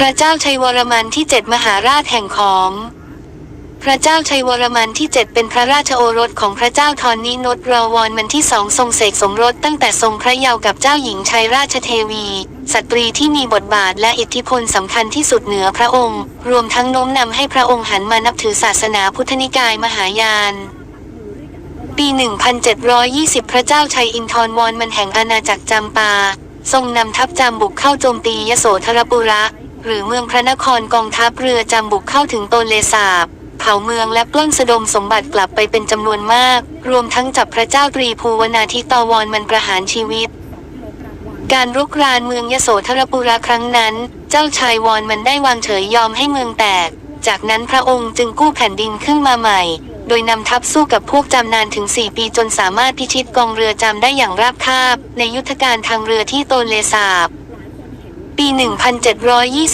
พระเจ้าชัยวรมันที่เจ็ดมหาราชแห่งขอมพระเจ้าชัยวรมันที่เจ็ดเป็นพระราชโอรสของพระเจ้าทอนนินทรอวรมันที่สองทรงเสกสมรสตั้งแต่ทรงพระเยาว์กับเจ้าหญิงชัยราชเทวี สตรีที่มีบทบาทและอิทธิพลสำคัญที่สุดเหนือพระองค์ รวมทั้งโน้มนำให้พระองค์หันมานับถือศาสนาพุทธนิกายมหายานปี 1720 พระเจ้าชัยอินทรวรมันแห่งอาณาจักรจำปา ทรงนำทัพจำบุกเข้าโจมตียโสธรปุระ หรือเมืองพระนครกองทัพเรือจำบุกเข้าถึงโตนเลสาบเผาเมืองและปล้นสะดมสมบัติกลับไปเป็นจำนวนมาก รวมทั้งจับพระเจ้าตรีภูวนาทิตวรมันประหารชีวิต การรุกรานเมืองยโสธรปุระครั้งนั้น เจ้าชายวอนมันได้วางเฉยยอมให้เมืองแตก จากนั้นพระองค์จึงกู้แผ่นดินขึ้นมาใหม่ โดยนำทัพสู้กับพวกจำนานถึง 4 ปีจนสามารถพิชิตกองเรือจำได้อย่างราบคาบ ในยุทธการทางเรือที่โตนเลสาบ ปี 1720